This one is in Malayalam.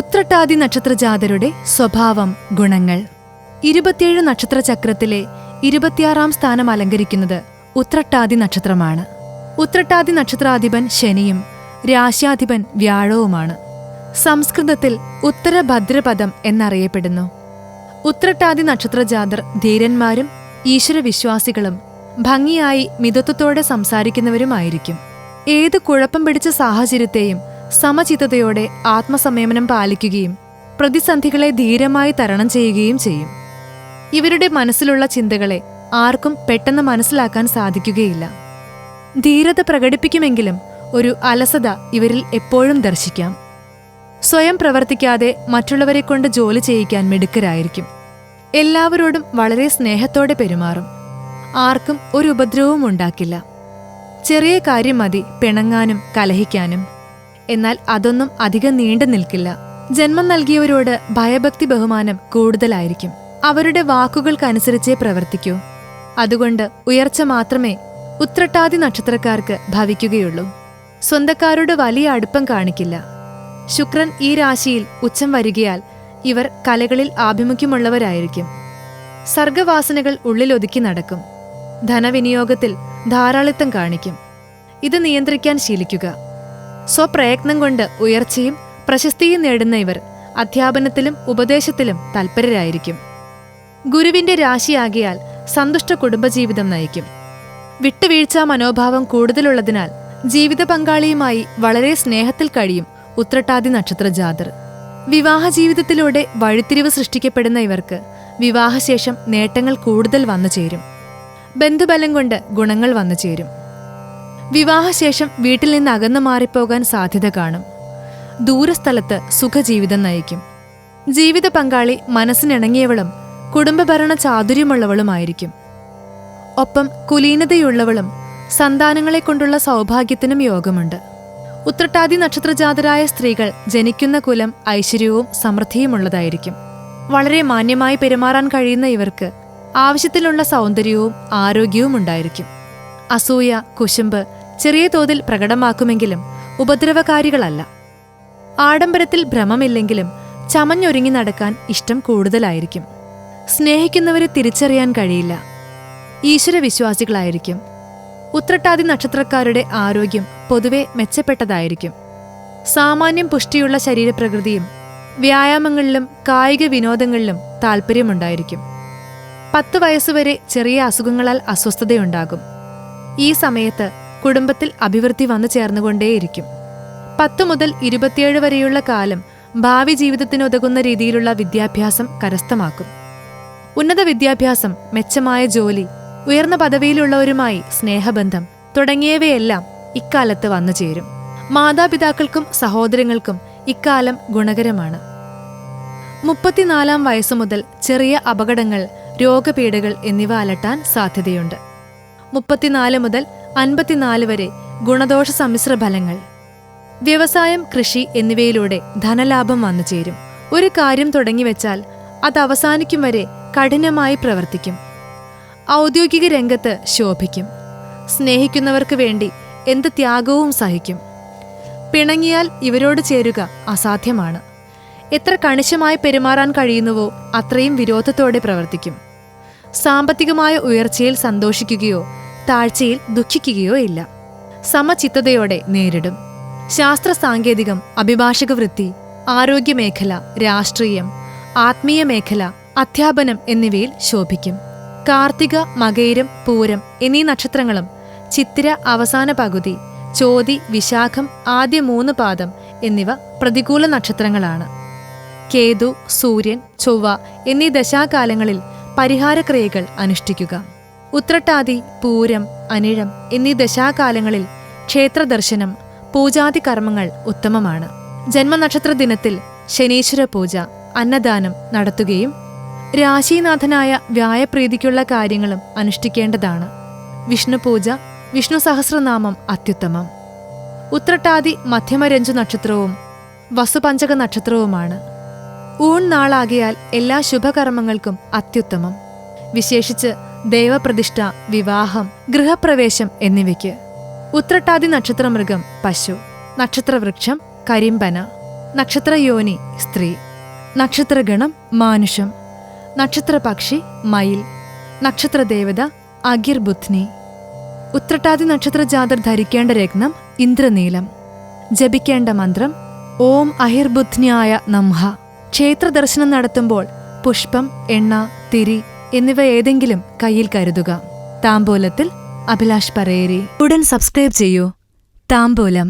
ഉത്രട്ടാതി നക്ഷത്രജാതരുടെ സ്വഭാവം ഗുണങ്ങൾ. ഇരുപത്തിയേഴ് നക്ഷത്രചക്രത്തിലെ ഇരുപത്തിയാറാം സ്ഥാനം അലങ്കരിക്കുന്നത് ഉത്രട്ടാദി നക്ഷത്രമാണ്. ഉത്രട്ടാദി നക്ഷത്രാധിപൻ ശനിയും രാശ്യാധിപൻ വ്യാഴവുമാണ്. സംസ്കൃതത്തിൽ ഉത്തരഭദ്രപദം എന്നറിയപ്പെടുന്നു. ഉത്രട്ടാതി നക്ഷത്രജാതർ ധീരന്മാരും ഈശ്വരവിശ്വാസികളും ഭംഗിയായി മിതത്വത്തോടെ സംസാരിക്കുന്നവരുമായിരിക്കും. ഏത് കുഴപ്പം പിടിച്ച സാഹചര്യത്തെയും സമചിത്തതയോടെ ആത്മസംയമനം പാലിക്കുകയും പ്രതിസന്ധികളെ ധീരമായി തരണം ചെയ്യുകയും ചെയ്യും. ഇവരുടെ മനസ്സിലുള്ള ചിന്തകളെ ആർക്കും പെട്ടെന്ന് മനസ്സിലാക്കാൻ സാധിക്കുകയില്ല. ധീരത പ്രകടിപ്പിക്കുമെങ്കിലും ഒരു അലസത ഇവരിൽ എപ്പോഴും ദർശിക്കാം. സ്വയം പ്രവർത്തിക്കാതെ മറ്റുള്ളവരെ കൊണ്ട് ജോലി ചെയ്യിക്കാൻ മിടുക്കരായിരിക്കും. എല്ലാവരോടും വളരെ സ്നേഹത്തോടെ പെരുമാറും. ആർക്കും ഒരു ഉപദ്രവവും ഉണ്ടാക്കില്ല. ചെറിയ കാര്യം മതി പിണങ്ങാനും കലഹിക്കാനും. എന്നാൽ അതൊന്നും അധികം നീണ്ടു നിൽക്കില്ല. ജന്മം നൽകിയവരോട് ഭയഭക്തി ബഹുമാനം കൂടുതലായിരിക്കും. അവരുടെ വാക്കുകൾക്കനുസരിച്ചേ പ്രവർത്തിക്കൂ. അതുകൊണ്ട് ഉയർച്ച മാത്രമേ ഉത്രട്ടാതി നക്ഷത്രക്കാർക്ക് ഭവിക്കുകയുള്ളൂ. സ്വന്തക്കാരോട് വലിയ അടുപ്പം കാണിക്കില്ല. ശുക്രൻ ഈ രാശിയിൽ ഉച്ചം വരികയാൽ ഇവർ കലകളിൽ ആഭിമുഖ്യമുള്ളവരായിരിക്കും. സർഗവാസനകൾ ഉള്ളിലൊതുക്കി നടക്കും. ധനവിനിയോഗത്തിൽ ധാരാളിത്തം കാണിക്കും. ഇത് നിയന്ത്രിക്കാൻ ശീലിക്കുക. സ്വപ്രയത്നം കൊണ്ട് ഉയർച്ചയും പ്രശസ്തിയും നേടുന്ന ഇവർ അധ്യാപനത്തിലും ഉപദേശത്തിലും തൽപരരായിരിക്കും. ഗുരുവിന്റെ രാശിയാകിയാൽ സന്തുഷ്ട കുടുംബജീവിതം നയിക്കും. വിട്ടുവീഴ്ച മനോഭാവം കൂടുതലുള്ളതിനാൽ ജീവിത പങ്കാളിയുമായി വളരെ സ്നേഹത്തിൽ കഴിയും ഉത്രട്ടാതി നക്ഷത്ര ജാതർ. വിവാഹ ജീവിതത്തിലൂടെ വഴിത്തിരിവ് സൃഷ്ടിക്കപ്പെടുന്ന ഇവർക്ക് വിവാഹശേഷം നേട്ടങ്ങൾ കൂടുതൽ വന്നു ചേരും. ബന്ധുബലം കൊണ്ട് ഗുണങ്ങൾ വന്നു ചേരും. വിവാഹശേഷം വീട്ടിൽ നിന്ന് അകന്നു മാറിപ്പോകാൻ സാധ്യത കാണും. ദൂരസ്ഥലത്ത് സുഖജീവിതം നയിക്കും. ജീവിത പങ്കാളി മനസ്സിനിണങ്ങിയവളും കുടുംബഭരണ ചാതുര്യമുള്ളവളുമായിരിക്കും. ഒപ്പം കുലീനതയുള്ളവളും സന്താനങ്ങളെ കൊണ്ടുള്ള സൗഭാഗ്യത്തിനും യോഗമുണ്ട്. ഉത്രട്ടാതി നക്ഷത്രജാതരായ സ്ത്രീകൾ ജനിക്കുന്ന കുലം ഐശ്വര്യവും സമൃദ്ധിയുമുള്ളതായിരിക്കും. വളരെ മാന്യമായി പെരുമാറാൻ കഴിയുന്ന ഇവർക്ക് ആവശ്യത്തിലുള്ള സൗന്ദര്യവും ആരോഗ്യവും ഉണ്ടായിരിക്കും. അസൂയ കുശുമ്പ് ചെറിയ തോതിൽ പ്രകടമാക്കുമെങ്കിലും ഉപദ്രവകാരികളല്ല. ആഡംബരത്തിൽ ഭ്രമമില്ലെങ്കിലും ചമഞ്ഞൊരുങ്ങി നടക്കാൻ ഇഷ്ടം കൂടുതലായിരിക്കും. സ്നേഹിക്കുന്നവരെ തിരിച്ചറിയാൻ കഴിയില്ല. ഈശ്വരവിശ്വാസികളായിരിക്കും. ഉത്രട്ടാതി നക്ഷത്രക്കാരുടെ ആരോഗ്യം പൊതുവെ മെച്ചപ്പെട്ടതായിരിക്കും. സാമാന്യം പുഷ്ടിയുള്ള ശരീരപ്രകൃതിയും വ്യായാമങ്ങളിലും കായിക വിനോദങ്ങളിലും താൽപ്പര്യമുണ്ടായിരിക്കും പത്ത് വയസ്സുവരെ ചെറിയ അസുഖങ്ങളാൽ അസ്വസ്ഥതയുണ്ടാകും. ഈ സമയത്ത് കുടുംബത്തിൽ അഭിവൃദ്ധി വന്നു ചേർന്നുകൊണ്ടേയിരിക്കും. പത്തു മുതൽ ഇരുപത്തിയേഴ് വരെയുള്ള കാലം ഭാവി ജീവിതത്തിനുതകുന്ന രീതിയിലുള്ള വിദ്യാഭ്യാസം കരസ്ഥമാക്കും. ഉന്നത വിദ്യാഭ്യാസം മെച്ചമായ ജോലി ഉയർന്ന പദവിയിലുള്ളവരുമായി സ്നേഹബന്ധം തുടങ്ങിയവയെല്ലാം ഇക്കാലത്ത് വന്നു ചേരും. മാതാപിതാക്കൾക്കും സഹോദരങ്ങൾക്കും ഇക്കാലം ഗുണകരമാണ്. മുപ്പത്തിനാലാം വയസ്സു മുതൽ ചെറിയ അപകടങ്ങൾ രോഗപീഠകൾ എന്നിവ അലട്ടാൻ സാധ്യതയുണ്ട്. മുപ്പത്തിനാല് മുതൽ അൻപത്തിനാല് വരെ ഗുണദോഷ സമ്മിശ്ര ഫലങ്ങൾ. വ്യവസായം കൃഷി എന്നിവയിലൂടെ ധനലാഭം വന്നു ചേരും. ഒരു കാര്യം തുടങ്ങിവെച്ചാൽ അത് അവസാനിക്കും വരെ കഠിനമായി പ്രവർത്തിക്കും. ഔദ്യോഗിക രംഗത്ത് ശോഭിക്കും. സ്നേഹിക്കുന്നവർക്ക് വേണ്ടി എന്ത് ത്യാഗവും സഹിക്കും. പിണങ്ങിയാൽ ഇവരോട് ചേരുക അസാധ്യമാണ്. എത്ര കണിശമായി പെരുമാറാൻ കഴിയുന്നുവോ അത്രയും വിരോധത്തോടെ പ്രവർത്തിക്കും. സാമ്പത്തികമായ ഉയർച്ചയിൽ സന്തോഷിക്കുകയോ താഴ്ചയിൽ ദുഃഖിക്കുകയോ ഇല്ല സമചിത്തതയോടെ നേരിടും. ശാസ്ത്ര സാങ്കേതികം അഭിഭാഷക വൃത്തി ആരോഗ്യമേഖല രാഷ്ട്രീയം ആത്മീയ മേഖല അധ്യാപനം എന്നിവയിൽ ശോഭിക്കും. കാർത്തിക മകയിരം പൂരം എന്നീ നക്ഷത്രങ്ങളും ചിത്തിര അവസാന പകുതി ചോതി വിശാഖം ആദ്യ മൂന്ന് പാദം എന്നിവ പ്രതികൂല നക്ഷത്രങ്ങളാണ്. കേതു സൂര്യൻ ചൊവ്വ എന്നീ ദശാകാലങ്ങളിൽ പരിഹാരക്രിയകൾ അനുഷ്ഠിക്കുക. ഉത്രട്ടാതി പൂരം അനിഴം എന്നീ ദശാകാലങ്ങളിൽ ക്ഷേത്രദർശനം പൂജാതി കർമ്മങ്ങൾ ഉത്തമമാണ്. ജന്മനക്ഷത്ര ദിനത്തിൽ ശനീശ്വര പൂജ അന്നദാനം നടത്തുകയും രാശീനാഥനായ വ്യായപ്രീതിക്കുള്ള കാര്യങ്ങളും അനുഷ്ഠിക്കേണ്ടതാണ്. വിഷ്ണുപൂജ വിഷ്ണു സഹസ്രനാമം അത്യുത്തമം. ഉത്രട്ടാതി മധ്യമരഞ്ജു നക്ഷത്രവും വസുപഞ്ചക നക്ഷത്രവുമാണ്. ഊൺ നാളാകിയാൽ എല്ലാ ശുഭകർമ്മങ്ങൾക്കും അത്യുത്തമം. വിശേഷിച്ച് ദേവപ്രതിഷ്ഠ വിവാഹം ഗൃഹപ്രവേശം എന്നിവയ്ക്ക്. ഉത്രട്ടാതി നക്ഷത്രമൃഗം പശു നക്ഷത്രവൃക്ഷം കരിമ്പന നക്ഷത്രയോനി സ്ത്രീ നക്ഷത്രഗണം മാനുഷം നക്ഷത്രപക്ഷി മയിൽ നക്ഷത്രദേവത അഗിർബുധ്നി. ഉത്രട്ടാതി നക്ഷത്ര ജാതർ ധരിക്കേണ്ട രത്നം ഇന്ദ്രനീലം. ജപിക്കേണ്ട മന്ത്രം ഓം അഹിർബുധ്നിയായ നംഹ. ക്ഷേത്രദർശനം നടത്തുമ്പോൾ പുഷ്പം എണ്ണ തിരി എന്നിവ ഏതെങ്കിലും കയ്യിൽ കരുതുക. താമ്പോലത്തിൽ അഭിലാഷ് പറയേരി. ഉടൻ സബ്സ്ക്രൈബ് ചെയ്യൂ. താംബൂലം.